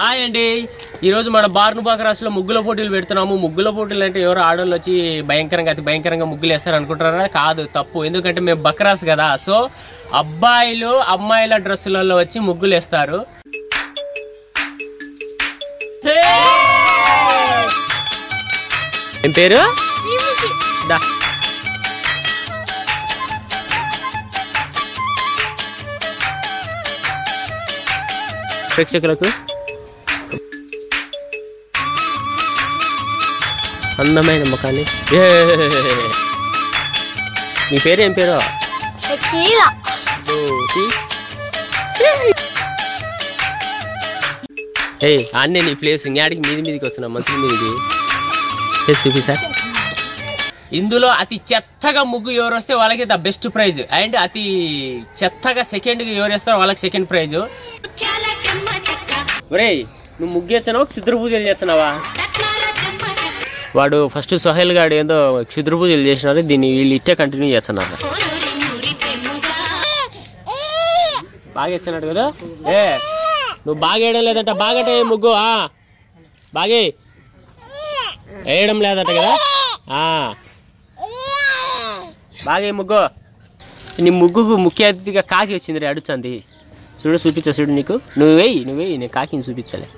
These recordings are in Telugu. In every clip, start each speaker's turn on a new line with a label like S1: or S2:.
S1: హాయ్ అండి. ఈరోజు మన బార్ను బాకరాసులో ముగ్గుల పోటీలు పెడుతున్నాము. ముగ్గుల పోటీలు అంటే ఎవరో ఆడవాళ్ళు వచ్చి భయంకరంగా అతి భయంకరంగా ముగ్గులు వేస్తారు అనుకుంటారా కాదు తప్పు. ఎందుకంటే మేము బక్రాస్ కదా. సో అబ్బాయిలు అమ్మాయిల డ్రెస్సులలో వచ్చి ముగ్గులు వేస్తారు. ఏం పేరు? దా. ప్రేక్షకులకు అందమైన ముఖాన్ని. ఏ! నీ పేరు ఏం పేరు? ఏ అన్నే నీ ప్లేస్ ఇంకాడికి మీది మీదికి వస్తున్నా మనుషుల మీదికి. చేసి చూపి సార్. ఇందులో అతి చెత్తగా ముగ్గు ఎవరు వస్తే వాళ్ళకి ద బెస్ట్ ప్రైజ్ అండ్ అతి చెత్తగా సెకండ్ ఎవరు వేస్తారో వాళ్ళకి సెకండ్ ప్రైజ్ ఒరేయ్ నువ్వు ముగ్గు వేస్తున్నావా? క్షుద్ర పూజలు చేస్తున్నావా? వాడు ఫస్ట్ సోహెల్ గాడు ఏందో క్షుద్రపూజలు చేసినారు దీన్ని వీళ్ళు ఇట్టే కంటిన్యూ చేస్తున్నారు. బాగా ఇచ్చినట్టు కదా? ఏ నువ్వు బాగా వేయడం లేదంట బాగా ముగ్గు బాగే వేయడం లేదంట కదా? బాగే ముగ్గు. నీ ముగ్గుకు ముఖ్య అతిథిగా కాకి వచ్చింది రే అడుగుతుంది చూడు చూపించా చూడు నీకు. నువ్వు వేయి నువ్వు వేయి నేను కాకిని చూపించాలి.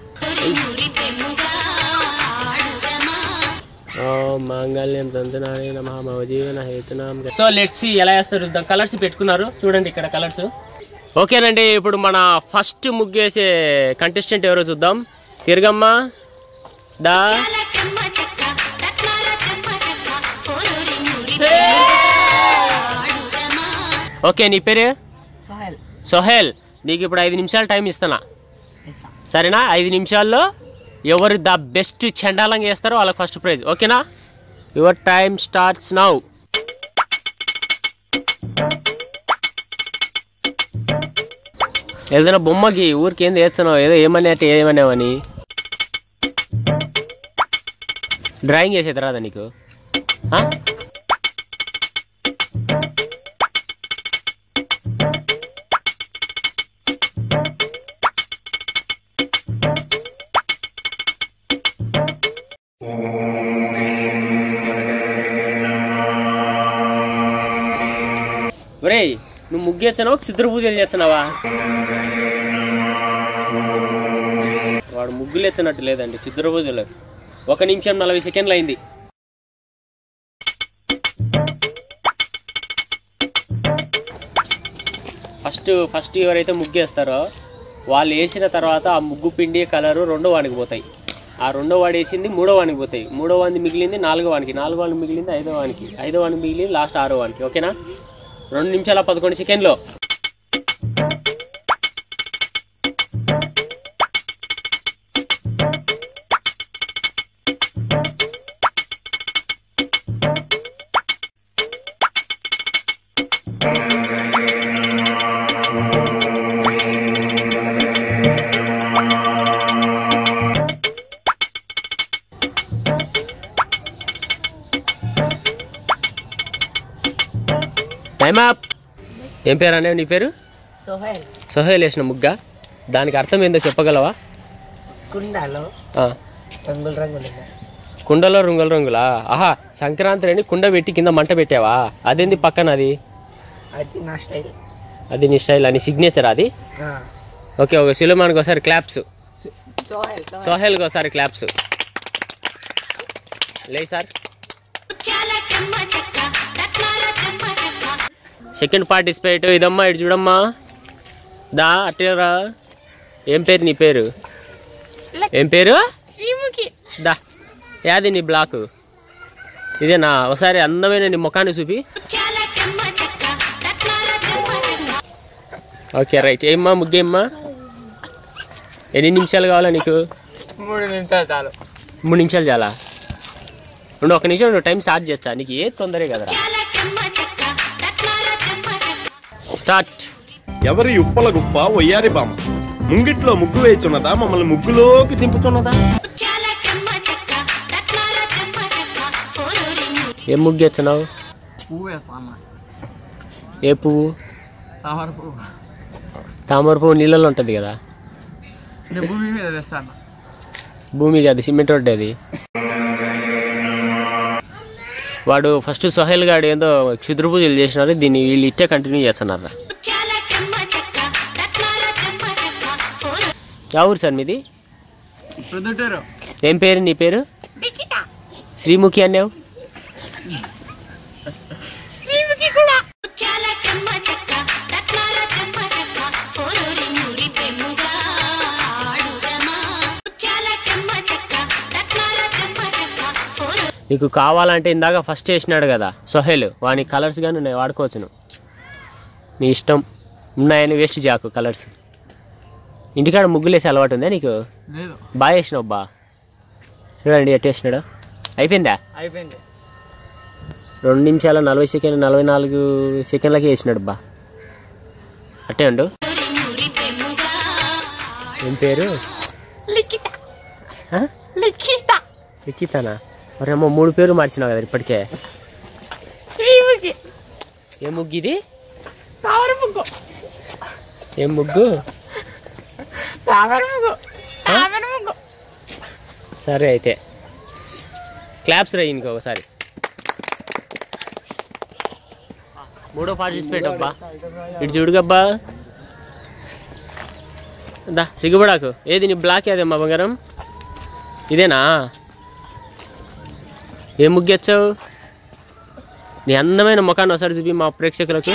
S1: మాంగళ్యం నమ హేతునాం సో లెట్స్ ఎలా వేస్తారు కలర్స్ పెట్టుకున్నారు. చూడండి ఇక్కడ కలర్స్ ఓకేనండి ఇప్పుడు మన ఫస్ట్ ముగ్గేసే కంటెస్టెంట్ ఎవరో చూద్దాం. తిరగమ్మా దా. ఓకే నీ పేరు? సోహెల్. నీకు ఇప్పుడు ఐదు నిమిషాలు టైం ఇస్తున్నా. సరేనా? ఐదు నిమిషాల్లో ఎవరు ద బెస్ట్ చెండాలంగా వేస్తారో వాళ్ళకి ఫస్ట్ ప్రైజ్ ఓకేనా? యువర్ టైమ్ స్టార్ట్స్ నౌ ఏదైనా బొమ్మకి ఊరికి ఏంది వేస్తున్నావు ఏదో ఏమని అంటే డ్రాయింగ్ వేసేది రాదా నీకు? నువ్వు ముగ్గు వేస్తున్నావా చిత్ర పూజలు చేస్తున్నావా వాడు ముగ్గులు ఎత్తినట్టు లేదండి చిత్ర పూజలు ఒక నిమిషం నలభై సెకండ్లు అయింది. ఫస్ట్ ఫస్ట్ ఎవరైతే ముగ్గేస్తారో వాళ్ళు వేసిన తర్వాత ఆ ముగ్గు పిండి కలరు రెండో వానికి పోతాయి. ఆ రెండో వాడు వేసింది మూడో వానికి పోతాయి. మూడో వానికి మిగిలింది నాలుగో వానికి. నాలుగో వానికి మిగిలింది ఐదో వానికి. ఐదో వానికి మిగిలింది లాస్ట్ ఆరో వానికి. ఓకేనా? రెండు నిమిషాల పదకొండు సెకండ్లో. టైమ్ అప్ ఏం పేరు అనేవి నీ పేరు?
S2: సోహెల్.
S1: సోహేల్ వేసిన ముగ్గ. దానికి అర్థం ఏందో చెప్పగలవా?
S2: కుండలో
S1: ఆ,
S2: రంగులు రంగులు
S1: కుండలో రంగుల రంగులా? ఆహా సంక్రాంతి అని కుండ పెట్టి కింద మంట పెట్టావా? అదేంది పక్కన అది?
S2: అది నా స్టైల్.
S1: అది నీ స్టైల్? అని సిగ్నేచర్ అది? ఓకే ఓకే సులేమాన్కి ఒకసారి క్లాప్స్.
S2: సోహెల్
S1: సోహెల్కి ఒకసారి క్లాప్స్. లే సార్. సెకండ్ పార్టిసిపేట్ ఇదమ్మా ఇటు చూడమ్మా. దా అట్టేరా ఏం పేరు నీ పేరు? ఏం పేరు? దా యాది నీ బ్లాక్. ఇదేనా? ఒకసారి అందమైన నీ ముఖాన్ని చూపి. Okay right. ఏమ్మా ముగ్గేమ్మా? ఎన్ని నిమిషాలు కావాలా నీకు?
S2: మూడు నిమిషాలు చాలు.
S1: మూడు నిమిషాలు చాలా? రెండు ఒక నిమిషం నువ్వు టైం స్టార్ట్ చేస్తా నీకు ఏ తొందరే కదరా? స్టార్ట్.
S3: ఎవరి ఉప్పల గుప్ప ఒయ్యారి బామ్మ ముంగిట్లో ముగ్గు వేయుచున్నదా? మమ్మల్ని ముగ్గులోకి దింపుతున్నదా?
S1: ఏం ముగ్గు వేస్తున్నావు? ఏ పువ్వు?
S2: తామర పువ్వు.
S1: తామర పువ్వు నీళ్ళలో ఉంటుంది కదా.
S2: భూమి మీద వేస్తాను.
S1: అది సిమెంట్ రోడ్డు అది. వాడు ఫస్ట్ సోహెల్ గాడు ఏందో క్షుద్ర పూజలు చేసినారు దీన్ని వీళ్ళు ఇట్టే కంటిన్యూ చేస్తున్నారు. ఊరు సార్ మీది? ఏం పేరు నీ పేరు? శ్రీముఖి అన్నావు? నీకు కావాలంటే ఇందాక ఫస్ట్ వేసినాడు కదా సొహేల్. వాని కలర్స్ కానీ ఉన్నాయి వాడుకోవచ్చును. నీ ఇష్టం ఉన్నాయని వేస్ట్ చేయకు కలర్స్ ఇంటికాడ ముగ్గులేసి అలవాటు ఉందా నీకు?
S2: లేదు.
S1: బాగా వేసినావు బా చూడండి ఎట్ట వేసినాడు అయిపోయిందా?
S2: అయిపోయింది.
S1: రెండు నిమిషాల నలభై సెకండ్ నలభై నాలుగు సెకండ్లకి వేసినాడు బా అట్టే ఉండు. ఏం పేరు?
S4: లిఖిత.
S1: ఆ?
S4: లిఖిత.
S1: లిఖితనా? మరి అమ్మ మూడు పేర్లు మార్చినావు కదా ఇప్పటికే. ఏ ముగ్గు ఇది?
S4: తామర ముగ్గు.
S1: ఏం ముగ్గు?
S4: తామర ముగ్గు. తామర ముగ్గు.
S1: సరే అయితే. క్లాప్స్ రా ఇంకో ఒకసారి. మూడో పార్టిసిపేట్ అబ్బా. ఇటు చూడుగబ్బా. దా సిగ్గుపడాకు. ఏది నీ బ్లాక్ ఏదమ్మా బంగారం? ఇదేనా? ఏం ముగ్గెచ్చావు నీ అందమైన ముఖాన్ని ఒకసారి చూపి మా ప్రేక్షకులకు.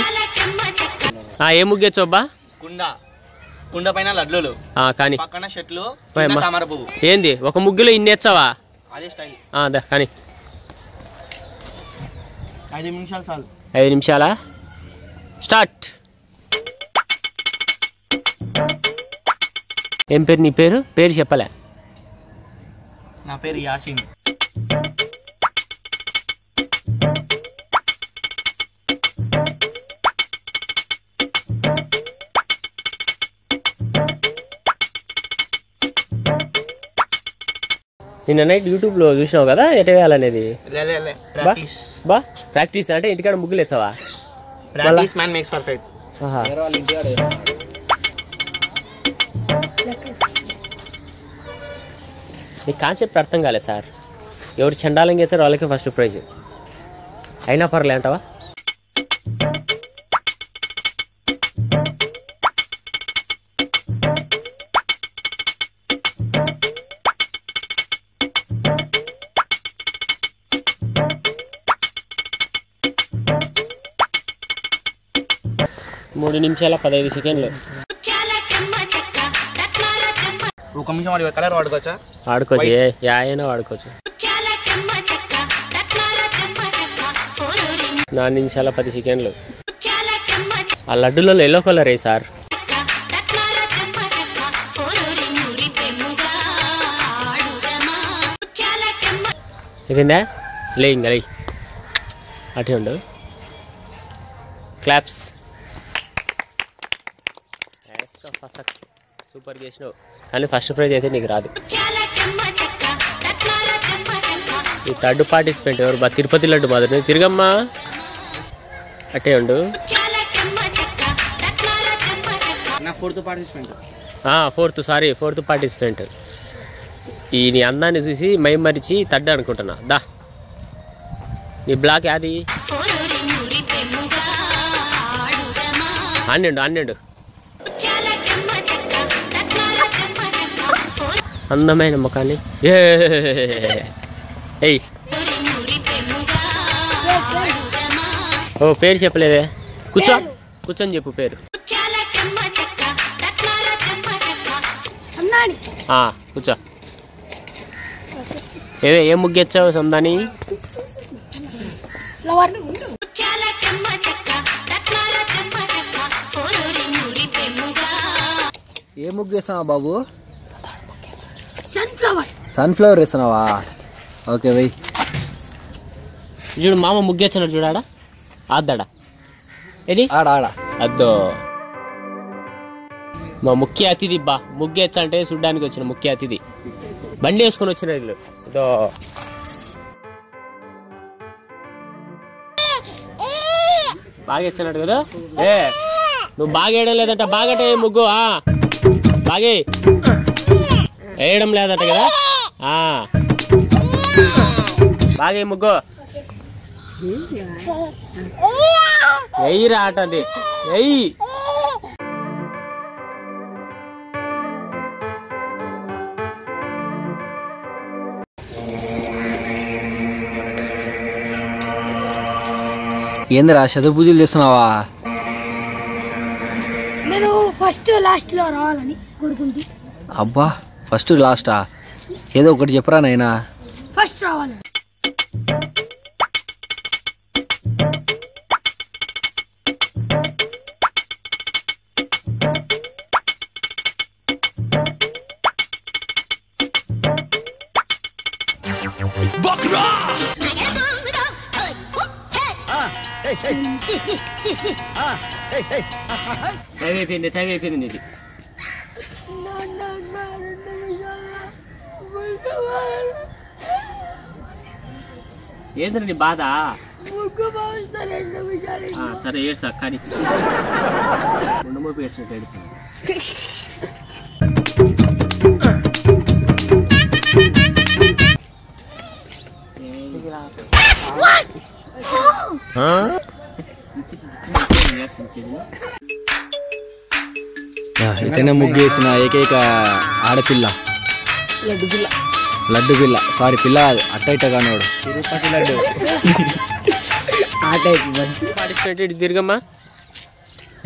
S1: ఏ ముగ్గెచ్చావు అబ్బా?
S5: కుండ. కుండ పైన లడ్లూలు.
S1: ఆ, కానీ.
S5: పక్కన చెట్లు తామర పువ్వు.
S1: ఏంది? ఒక ముగ్గులో ఇన్ని ఎచ్చావా
S5: అదే స్టైల్.
S1: కానీ.
S5: ఐదు నిమిషాలు చాలు.
S1: ఐదు నిమిషాలా? స్టార్ట్. ఏం పేరు? నీ పేరు? పేరు చెప్పలే.
S5: నా పేరు యాసిన్.
S1: నిన్న నైట్ యూట్యూబ్లో చూసినావు కదా ఎట వేయాలనేది బా ప్రాక్టీస్ అంటే ఇంటికాడ ముగ్గులు ఆహా. నీ కాన్సెప్ట్ అర్థం కాలే సార్. ఎవరు చండాలంగా చేస్తారో వాళ్ళకి ఫస్ట్ ప్రైజ్ అయినా పర్లే అంటావా? మూడు నిమిషాల పదహైదు సెకండ్లు.
S5: ఒక నిమిషం వాడి కలర్ వాడుకోవచ్చా?
S1: వాడుకోవచ్చు ఏ అయినా వాడుకోవచ్చు. నాలుగు నిమిషాల పది సెకండ్లు. ఆ లడ్డులలో ఎల్లో కలర్ ఏ సార్? అయిపోయిందా? లే ఇంకా లే. అటే ఉండు. క్లాప్స్ సూపర్ చేసినావు. కానీ ఫస్ట్ ప్రైజ్ అయితే నీకు రాదు. ఈ థర్డ్ పార్టిసిపెంట్ ఎవరు? బా తిరుపతి లడ్డు మాదిరి తిరగమ్మా. అట్టే ఉండు.
S5: Fourth participant.
S1: Fourth sorry fourth participant. ఈ నీ అందాన్ని చూసి మై మరిచి తడ్డ అనుకుంటున్నా. దా. నీ బ్లాక్ యాది? అన్నెండు అన్నెండు. అందమైన ముఖాన్ని. ఏ. ఏయ్. ఓ పేరు చెప్పలేదే. కూర్చో. కూర్చొని చెప్పు పేరు. కూర్చో. ఏ ఏం ముగ్గెచ్చావు సొందాని?
S6: ఏ ముగ్గు వేస్తున్నావా బాబు?
S4: సన్ఫ్లవర్
S6: సన్ఫ్లవర్ వేస్తున్నావా? ఓకే వెయ్
S1: చూడు మామ ముగ్గెచ్చినాడు చూడాడా ఆద్దాడా? ఏది?
S6: ఆడ ఆడ.
S1: అద్దో. మా ముఖ్య అతిథి బా ముగ్గెచ్చ అంటే చూడ్డానికి వచ్చిన ముఖ్య అతిథి. బండి వేసుకొని వచ్చిన వీళ్ళు. ఇదో బాగా ఇచ్చినాడు కదా? ఏ నువ్వు బాగా వేయడం లేదంట బాగటే ముగ్గు ఆ. బాగే వేయడం లేదట కదా? ఆ. బాగా ఈ ముగ్గు. వెయ్యిరా ఆట అది. వెయ్యి
S6: ఏందిరా శత్రు పూజలు చేస్తున్నావా?
S7: నేను ఫస్ట్ లాస్ట్లో రావాలని కోరుకుంది
S6: అబ్బా ఫస్ట్ లాస్టా? ఏదో ఒకటి చెప్పరా నాయనా?
S7: ఫస్ట్
S1: అయిపోయింది టైం అయిపోయింది నీది. ఏంద్ర నీ బాధ ఆ, సరే ఏడ్సా కానీ ఉండమోపి ఏడ్చినట్టు ఏడ్చు
S6: అయితేనే ముగ్గు వేసిన ఏకైక ఆడపిల్ల
S4: లడ్డు పిల్ల
S6: లడ్డు పిల్ల. సారీ పిల్ల కాదు అట్ట ఇట్ట కానోడు
S1: తిరుపతి లడ్డు. పార్టిసిపేట్ ఇటు తిరగమ్మా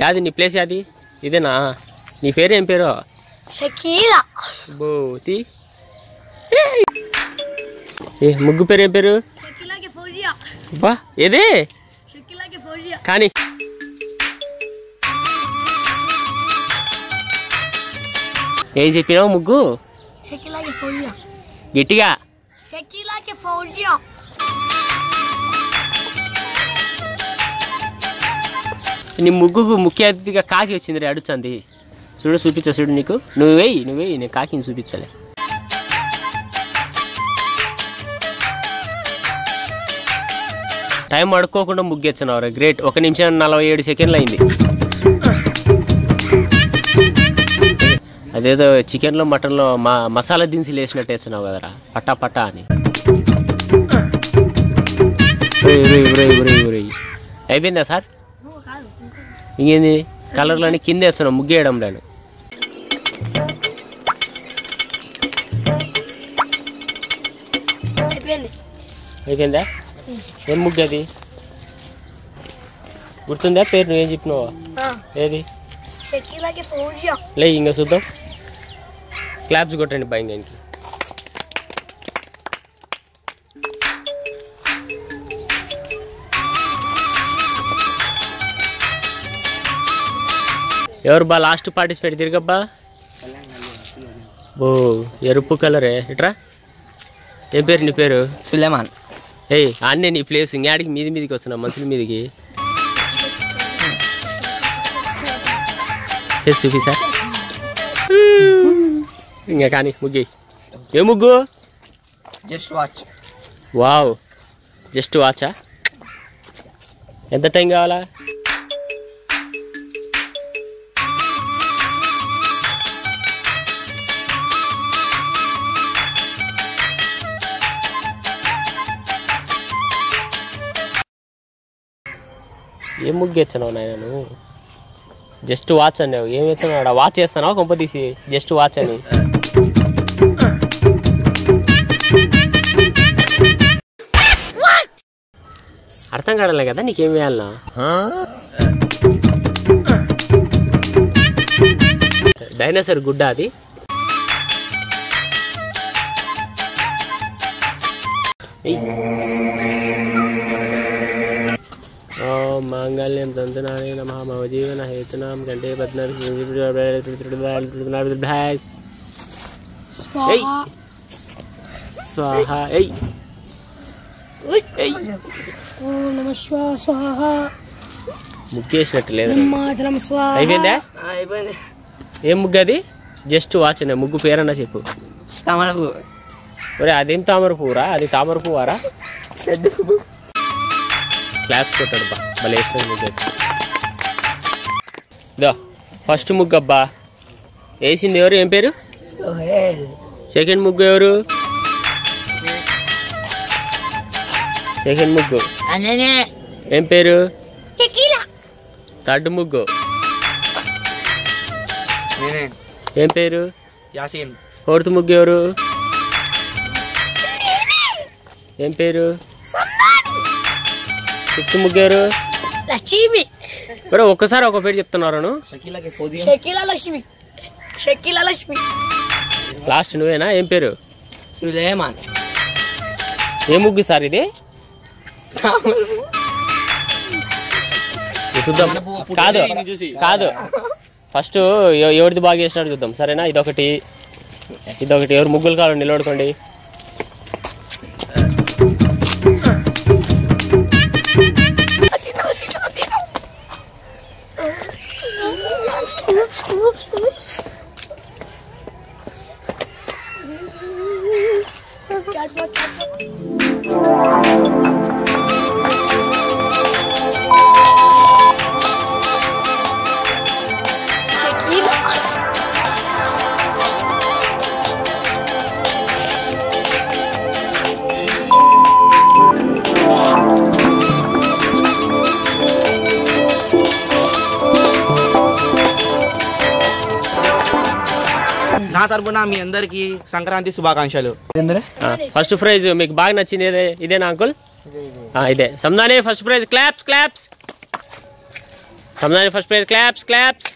S1: యాది నీ ప్లేస్ యాది? ఇదేనా? నీ పేరు ఏం పేరు?
S7: షకీలా.
S1: బోతి. ఏ ముగ్గు పేరు ఏం పేరు?
S7: షకీలాకి ఫౌజియా.
S1: బా ఏదే?
S7: షకీలాకి ఫౌజియా.
S1: కానీ. ఏం చెప్పినావు ముగ్గు?
S7: షకీలాకి ఫౌజియా.
S1: గట్టిగా.
S7: షకీలాకి ఫౌజియా
S1: నీ ముగ్గుకు ముఖ్య అతిథిగా కాకి వచ్చింది రే అడుగుతుంది చూడు చూపించా చూడు నీకు. నువ్వు వెయ్యి నువ్వు వెయ్యి నేను కాకిని చూపించాలి. టైం అడుక్కోకుండా ముగ్గెచ్చినావు రే గ్రేట్ ఒక నిమిషం నలభై ఏడు సెకండ్లు అయింది. అదేదో చికెన్లో మటన్లో మా మసాలా దినుసులు వేసినట్టు వేస్తున్నావు కదరా. పట్టా పట్టా అని. అయిపోయిందా సార్? ఇంకేంది? కలర్లని కింద వేస్తున్నాం ముగ్గేయడం లేను
S7: అయిపోయింది.
S1: అయిపోయిందా? ఏం ముగ్గు అది గుర్తుందా? పేరు నువ్వేం చెప్పినావా? ఏది? లే ఇంకా చూద్దాం. క్లాప్స్ కొట్టండి బైంగానికి ఎవరు బా లాస్ట్ పార్టిసిపేట్ తిరగబ్బా? ఓ ఎరుపు కలరే. ఇట్రా. ఏం పేరు నీ పేరు?
S4: సులేమాన్.
S1: ఏయ్ అన్నే నీ ప్లేస్. ఇంకాడికి మీది మీదికి వస్తున్నావు మనుషుల మీదికి. చేసి చూపి సార్? ఇంకా కానీ ముగ్గి. ఏ ముగ్గు?
S4: జస్ట్ వాచ్
S1: వావ్ జస్ట్ వాచా ఎంత టైం కావాలా? ఏం ముగ్గు ఎచ్చనావు నాయన నువ్వు? జస్ట్ వాచ్ అన్నావు. ఏం ఎచ్చనావు వాచ్ చేస్తున్నావు? కొంప తీసి. జస్ట్ వాచ్ అని. అర్థం కావడం కదా నీకేం వేయాలనా డైనోసర్ గుడ్డ అది మాంగళ్యం తంతునానే నమ మమ జీవన హేతునాం కంటే పద్నాలుగు స్వాహ ఎయ్
S7: ఓం నమ శివా స్వాహ
S1: ముగ్గేసినట్టు లేదు. అయిపోయిందా?
S4: అయిపోయింది.
S1: ఏం ముగ్గు అది? జస్ట్ వాచ్ అనే ముగ్గు పేరన్నా చెప్పు.
S4: కమల పువ్వు.
S1: ఒరే అదేం తామర పువ్వురా? అది తామర పువ్వారా?
S4: పెద్ద పువ్వు.
S1: క్లాప్స్ కొట్టాడు బా. మళ్ళీ ముగ్గు. ఇదో ఫస్ట్ ముగ్గు అబ్బా. వేసింది ఎవరు? ఏం పేరు? సెకండ్ ముగ్గు ఎవరు? సెకండ్ ముగ్గు.
S4: అన్ననే.
S1: ఏం పేరు. థర్డ్ ముగ్గు.
S5: నేనే.
S1: ఏం పేరు?
S5: యాసీన్.
S1: ఫోర్త్ ముగ్గు ఎవరు? ఏం పేరు? ఫిఫ్త్ ముగ్గు ఎవరు?
S7: Lashmi.
S1: మరి ఒక్కసారి ఒక పేరు చెప్తున్నాను
S7: Lashmi. Shakila Lashmi.
S1: లాస్ట్ నువ్వేనా? ఏం పేరు?
S4: సులేమాన్.
S1: ఏ ముగ్గు సార్ ఇది? చూద్దాం. కాదు కాదు. ఫస్ట్ ఎవరిది బాగా చేసినాడు చూద్దాం. సరేనా? ఇదొకటి. ఇదొకటి. ఎవరు ముగ్గులు కావాలి నిలబడుకోండి.
S7: Catwalk, catwalk.
S5: నా తరపున మీ అందరికి సంక్రాంతి శుభాకాంక్షలు
S1: ఫస్ట్ ప్రైజ్ మీకు బాగా నచ్చింది ఇదే ఇదేనా అంకుల్ ఆ, ఇదే సందాని first prize claps claps Sandani first prize claps claps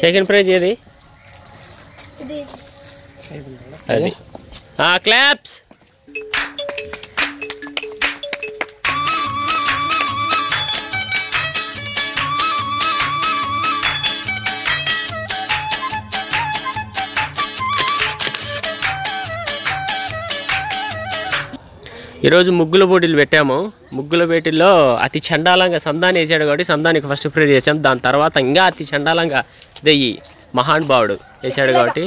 S1: second prize ఏది అది క్లాప్స్ ఈరోజు ముగ్గుల పోటీలు పెట్టాము. ముగ్గుల పోటీల్లో అతి చండాలంగా సందాన్ని వేసాడు కాబట్టి సందానికి ఫస్ట్ ప్రేర్ చేసాం దాని తర్వాత ఇంకా అతి చండాలంగా దెయ్యి మహానుభావుడు వేసాడు కాబట్టి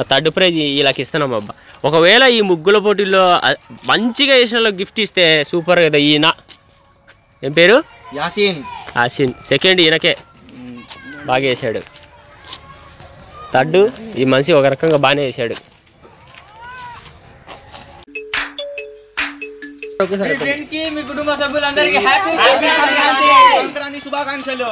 S1: ఆ థర్డ్ ప్రైజ్ వీళ్ళకి ఇస్తున్నాం అబ్బా. ఒకవేళ ఈ ముగ్గుల పోటీల్లో మంచిగా వేసిన గిఫ్ట్ ఇస్తే సూపర్ కదా ఈయన. ఏం పేరు?
S5: యాసీన్.
S1: ఆసిన్ సెకండ్ ఈయనకే బాగా వేసాడు థర్డ్ ఈ మనిషి ఒక రకంగా బాగానే వేసాడు
S2: ఫ్రెండ్ కి మీ కుటుంబ సభ్యులందరికీ హ్యాపీ
S5: సంక్రాంతి శుభాకాంక్షలు